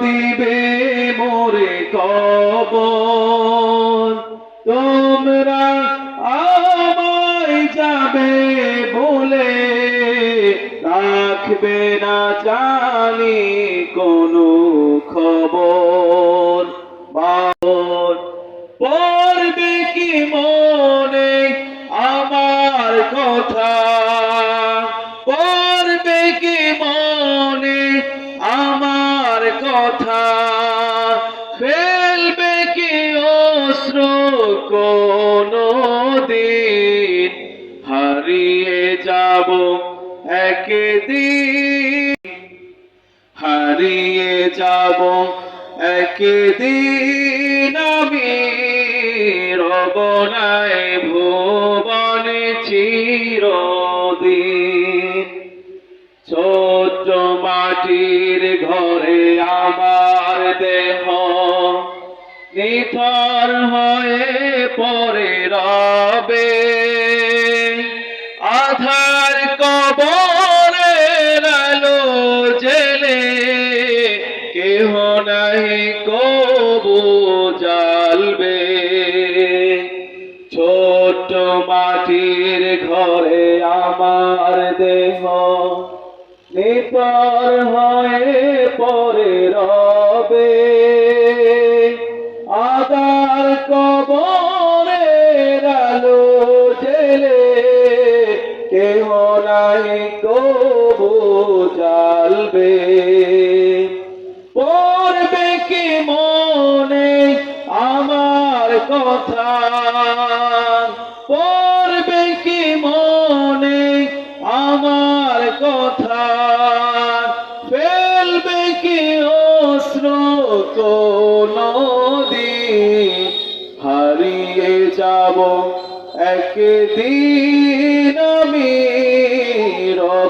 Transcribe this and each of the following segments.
দিবে মোরে কবর। তোমরা আমায় যাবে বলে রাখবে না জানি কোনো খবর। পড়বে কি মনে? আমার কথা কোনো দিন হারিয়ে যাব একদিন। হারিয়ে যাব একদিন আমি রবনায় ভুবনে চিরদিন। ছোট্ট মাটির ঘরে আমার দেহ নিথর হয়ে পড়ে রবে। আধার কবরে আলো জেলে কেহ নাই কবু জ্বালবে। ছোট্ট মাটির ঘরে আমার দেহ নিতর হয়ে পরে রবে। নাই জ্বালবে। পড়বে কি মনে আমার কথা? পড়বে কি মনে আমার কথা? ফেলবে কি অস্ত্র কোন দিন? হারিয়ে যাব একদিন।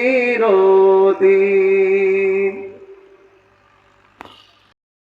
বিরোধী